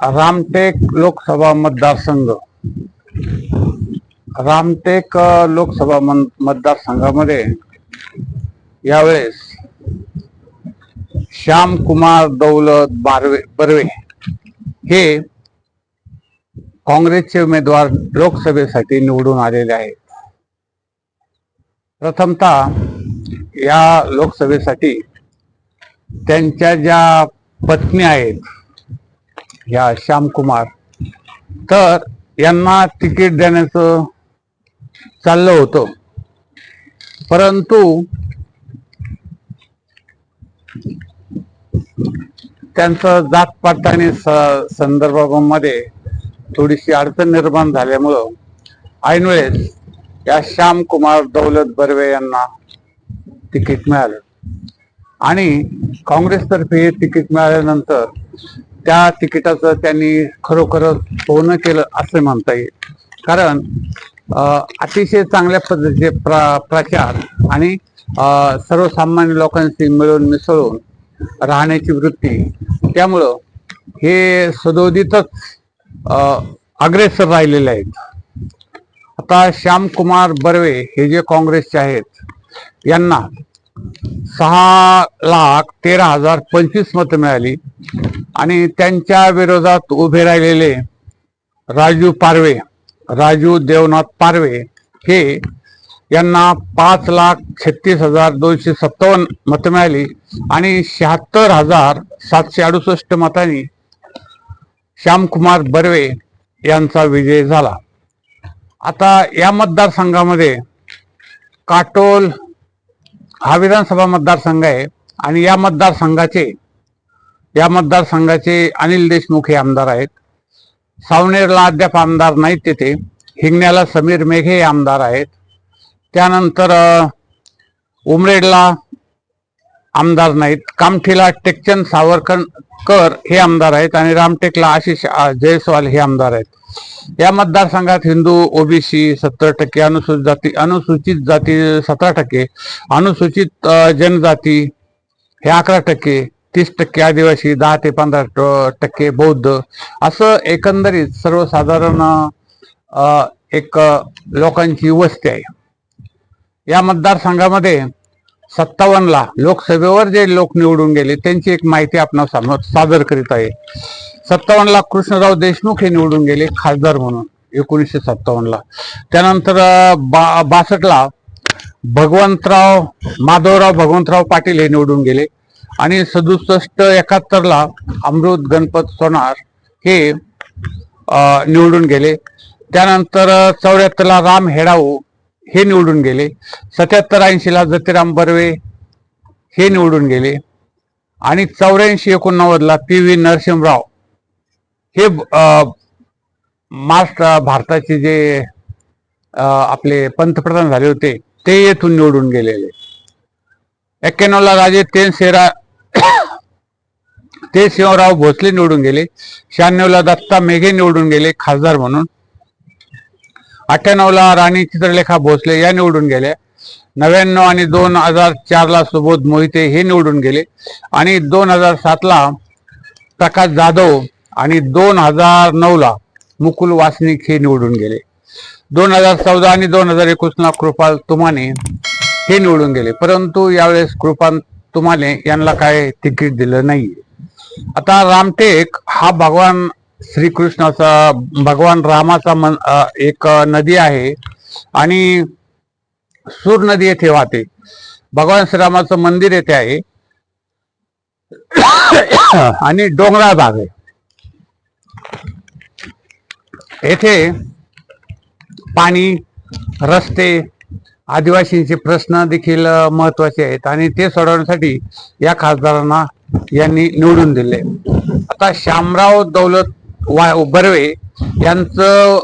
रामटेक लोकसभा मतदारसंघ. रामटेक लोकसभा मतदारसंघामध्ये यावेळेस श्याम कुमार दौलत बारवे बर्वे हे काँग्रेसचे उमेदवार लोकसभेसाठी निवडून आलेले आहेत. प्रथमतः या लोकसभेसाठी त्यांच्या ज्या पत्नी आहेत या श्यामकुमार. तर यांना तिकीट देण्याचं चाललं होतं. परंतु त्यांचं जात आणि स- संदर्भामध्ये थोडीशी अडचण निर्माण झाल्यामुळं ऐनवेळेस या श्यामकुमार दौलत बर्वे यांना तिकीट मिळालं. आणि काँग्रेसतर्फे तिकीट मिळाल्यानंतर त्या तिकिटाचं त्यांनी खरोखरच सोनं केलं असं म्हणता येईल. कारण अतिशय चांगल्या पद्धतीचे प्रा प्रचार आणि सर्वसामान्य लोकांशी मिळून मिसळून राहण्याची वृत्ती त्यामुळं हे सदोदितच अग्रेसर राहिलेले आहेत. आता श्यामकुमार बर्वे हे जे काँग्रेसचे आहेत यांना सहा लाख तेरा हजार पंचवीस मतं मिळाली. आणि त्यांच्या विरोधात उभे राहिलेले राजू पारवे राजू देवनाथ पारवे हे यांना पाच लाख छत्तीस हजार दोनशे सत्तावन्न मतं मिळाली आणि शहात्तर हजार सातशे अडुसष्ट मतांनी श्यामकुमार बर्वे यांचा विजय झाला. आता या मतदारसंघामध्ये काटोल हा विधानसभा मतदारसंघ आहे आणि या मतदारसंघाचे या मतदारसंघाचे अनिल देशमुख हे आमदार आहेत. सावनेरला अद्याप आमदार नाहीत तिथे. हिंगण्याला समीर मेघे हे आमदार आहेत. त्यानंतर उमरेडला आमदार नाहीत. कामठीला टेकचंद सावरकर हे आमदार आहेत आणि रामटेकला आशिष जयस्वाल हे आमदार आहेत. या मतदारसंघात हिंदू ओबीसी सत्तर टक्के अनुसूचित जाती अनुसूचित जाती सतरा टक्के अनुसूचित जनजाती हे अकरा टक्के तीस टक्के आदिवासी दहा ते पंधरा टक्के बौद्ध. असं एकंदरीत सर्वसाधारण एक लोकांची वस्ती आहे. या मतदारसंघामध्ये सत्तावन्नला लोकसभेवर जे लोक निवडून गेले त्यांची एक माहिती आपण सादर करीत आहे. सत्तावन्नला कृष्णराव देशमुख हे निवडून गेले खासदार म्हणून एकोणीसशे सत्तावन्नला त्यानंतर बा बासष्टला भगवंतराव माधवराव भगवंतराव पाटील हे निवडून गेले. आणि सदुसष्ट एकाहत्तरला अमृत गणपत सोनार हे निवडून गेले. त्यानंतर चौऱ्याहत्तरला राम हेडाऊ हे निवडून गेले. सत्याहत्तर ऐंशीला जतीराम बर्वे हे निवडून गेले. आणि चौऱ्याऐंशी एकोणनव्वदला पी व्ही नरसिंहराव हे महाराष्ट्र भारताचे जे आपले पंतप्रधान झाले होते ते येथून निवडून गेलेले. एक्क्याण्णवला राजे तेनसेरा ते शिवराव भोसले निवडून गेले. शहाण्णवला दत्ता मेघे निवडून गेले खासदार म्हणून. अठ्ठ्याण्णवला राणी चित्रलेखा भोसले या निवडून गेल्या. नव्याण्णव आणि दोन हजार चारला सुबोध मोहिते हे निवडून गेले. आणि दोन हजार सातला प्रकाश जाधव आणि दोन हजार नऊला मुकुल वासनिक हे निवडून गेले. दोन हजार चौदा आणि दोन हजार एकोणीसला कृपाल तुमाने हे निवडून गेले. परंतु यावेळेस कृपाल तुमाने यांना काय तिकीट दिलं नाहीये. आता रामटेक हा भगवान श्रीकृष्णाचा भगवान रामाचा मन एक नदी आहे आणि सूर नदी येथे वाहते. भगवान श्रीरामाचं मंदिर येथे आहे. आणि डोंगराळ भाग आहे. येथे पाणी रस्ते आदिवासींचे प्रश्न देखील महत्त्वाचे आहेत. आणि ते सोडवण्यासाठी या खासदारांना यांनी निवडून दिले. आता श्यामराव दौलत वा बर्वे यांचं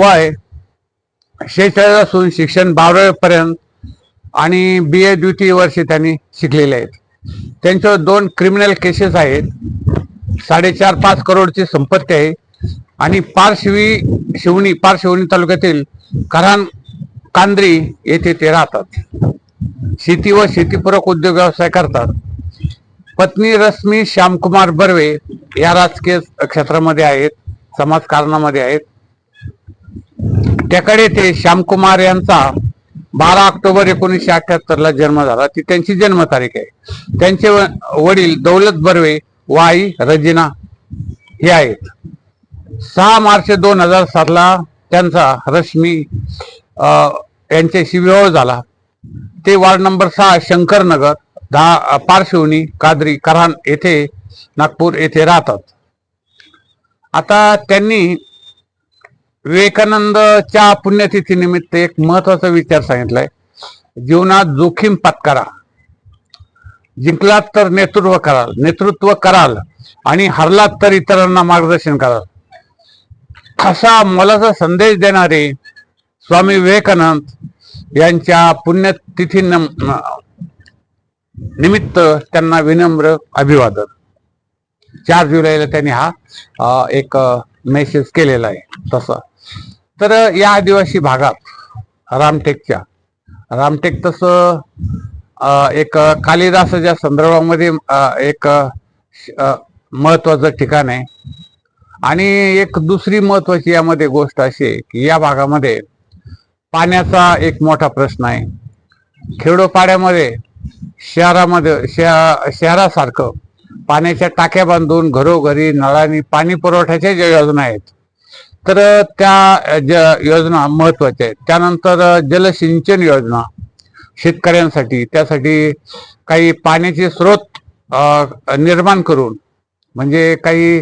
वय शेहेचाळीस असून शिक्षण बारावीपर्यंत आणि बी ए द्वितीय वर्षी त्यांनी शिकलेले आहेत. त्यांच्यावर दोन क्रिमिनल केसेस आहेत. साडेचार पाच करोडची संपत्ती आहे. आणि पारशिवी शिवणी पारशिवणी तालुक्यातील करान कांद्री येथे ते राहतात. शेती व शेतीपूरक उद्योग व्यवसाय करतात. पत्नी रश्मी श्यामकुमार बर्वे या राजकीय क्षेत्रामध्ये आहेत समाजकारणामध्ये आहेत. त्याकडे ते श्यामकुमार यांचा बारा ऑक्टोबर एकोणीसशे अठ्याहत्तर ला जन्म झाला. ती त्यांची जन्मतारीख आहे. त्यांचे वडील दौलत बर्वे व आई रजिना हे आहेत. सहा मार्च दोन हजार सातला त्यांचा रश्मी यांच्याशी विवाह झाला. ते वार्ड नंबर सहा शंकरनगर दहा पारशिवनी कादरी करान येथे नागपूर येथे राहतात. आता त्यांनी विवेकानंदच्या पुण्यतिथी निमित्त एक महत्त्वाचा विचार सांगितलाय. जीवनात जोखीम पत्करा. जिंकलात तर नेतृत्व कराल नेतृत्व कराल आणि हरलात तर इतरांना मार्गदर्शन कराल. असा मोलाचा संदेश देणारे स्वामी विवेकानंद यांच्या पुण्यतिथी निमित्त त्यांना विनम्र अभिवादन. चार जुलैला त्यांनी हा एक मेसेज केलेला आहे तसा. तर या आदिवासी भागात रामटेकच्या रामटेक तसं एक कालिदासाच्या संदर्भामध्ये एक महत्वाचं ठिकाण आहे. आणि एक दुसरी महत्वाची यामध्ये गोष्ट अशी आहे की या भागामध्ये पाण्याचा एक मोठा प्रश्न आहे. खेडोपाड्यामध्ये शहरामध्ये शह- शहरासारखं पाण्याच्या टाक्या बांधून घरोघरी नळांनी पाणी पुरवठ्याच्या ज्या योजना आहेत तर त्या ज्या योजना महत्त्वाच्या आहेत. त्यानंतर जलसिंचन योजना शेतकऱ्यांसाठी त्यासाठी काही पाण्याचे स्रोत निर्माण करून म्हणजे काही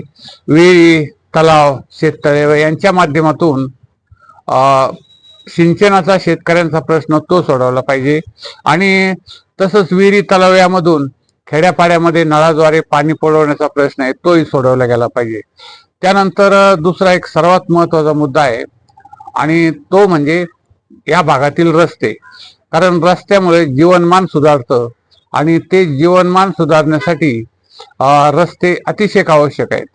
विहिरी तलाव शेततळे यांच्या माध्यमातून सिंचनाचा शेतकऱ्यांचा प्रश्न तो सोडवला पाहिजे. आणि तसंच विहिरी तलाव यामधून खेड्यापाड्यामध्ये नळाद्वारे पाणी पुरवण्याचा प्रश्न आहे तोही सोडवला गेला पाहिजे. त्यानंतर दुसरा एक सर्वात महत्त्वाचा मुद्दा आहे आणि तो म्हणजे या भागातील रस्ते. कारण रस्त्यामुळे जीवनमान सुधारतं आणि ते जीवनमान सुधारण्यासाठी रस्ते अतिशय आवश्यक आहेत.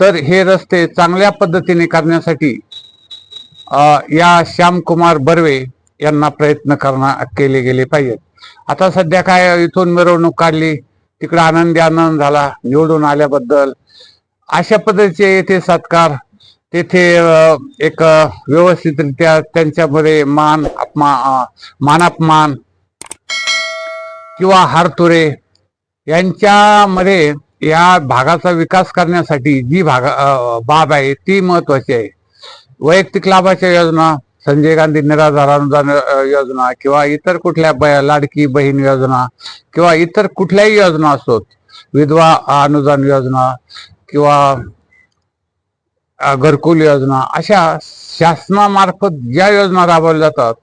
तर हे रस्ते चांगल्या पद्धतीने करण्यासाठी या श्यामकुमार बर्वे यांना प्रयत्न करणार केले गेले पाहिजेत. आता सध्या काय इथून मिरवणूक काढली तिकडे आनंदी आनंद झाला निवडून आल्याबद्दल. अशा पद्धतीचे येथे सत्कार तेथे एक व्यवस्थितरित्या त्यांच्यामध्ये मान अपमा मानापमान किंवा हारतुरे यांच्यामध्ये या भागाचा विकास करण्यासाठी जी भागा बाब आहे ती महत्वाची आहे. वैयक्तिक लाभाच्या योजना संजय गांधी निराधार अनुदान योजना किंवा इतर कुठल्या लाडकी बहीण योजना किंवा इतर कुठल्याही योजना असोत विधवा अनुदान योजना किंवा घरकुल योजना अशा शासनामार्फत ज्या योजना राबवल्या जातात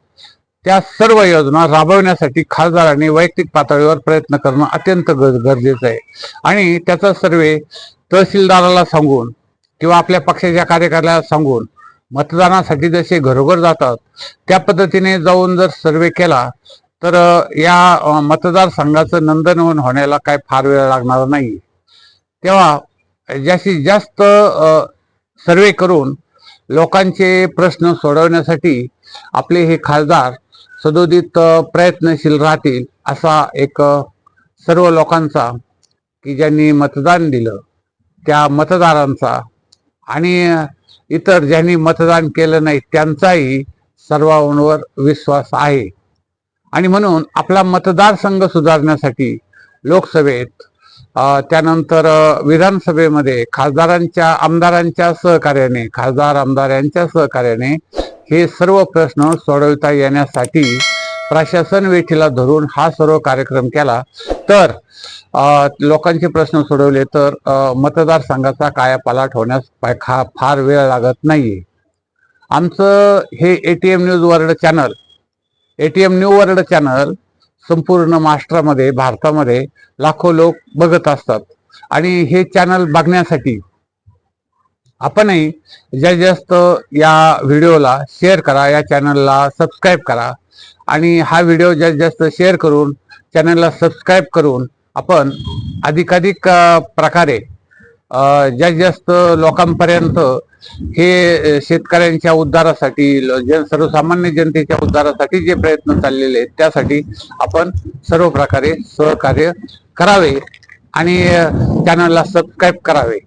त्या सर्व योजना राबवण्यासाठी खासदारांनी वैयक्तिक पातळीवर प्रयत्न करणं अत्यंत गरजेचं आहे. आणि त्याचा सर्वे तहसीलदाराला सांगून किंवा आपल्या पक्षाच्या कार्यकर्त्याला सांगून मतदानासाठी जसे घरोघर जातात त्या पद्धतीने जाऊन जर सर्वे केला तर या मतदारसंघाचं नंदनवन होण्याला काय फार वेळ लागणार नाही. तेव्हा जास्तीत जास्त सर्वे करून लोकांचे प्रश्न सोडवण्यासाठी आपले हे खासदार सदोदित प्रयत्नशील राहतील असा एक सर्व लोकांचा की ज्यांनी मतदान दिलं त्या मतदारांचा आणि इतर ज्यांनी मतदान केलं नाही त्यांचाही सर्वांवर विश्वास आहे. आणि म्हणून आपला मतदारसंघ सुधारण्यासाठी लोकसभेत त्यानंतर विधानसभेमध्ये खासदारांच्या आमदारांच्या सहकार्याने खासदार आमदार यांच्या सहकार्याने हे सर्व प्रश्न सोडवता येण्यासाठी प्रशासन वेठीला धरून हा सर्व कार्यक्रम केला. तर लोकांचे प्रश्न सोडवले तर मतदारसंघाचा कायापालट होण्यास खा- फार वेळ लागत नाहीये. आमचं हे ATM news world channel ATM new world channel संपूर्ण महाराष्ट्रामध्ये भारतामध्ये लाखो लोक बघत असतात. आणि हे चॅनल बघण्यासाठी आपणही जास्तीत जास्त या व्हिडिओला शेअर करा या चॅनलला सबस्क्राईब करा. आणि हा व्हिडिओ जास्तीत जास्त शेअर करून चॅनलला सबस्क्राईब करून आपण अधिकाधिक प्रकारे अ, जास्तीत जास्त लोकांपर्यंत हे शेतकऱ्यांच्या उद्धारासाठी जन सर्वसामान्य जनतेच्या उद्धारासाठी जे प्रयत्न चाललेले आहेत त्यासाठी आपण सर्व प्रकारे सहकार्य करावे आणि चॅनलला सबस्क्राईब करावे.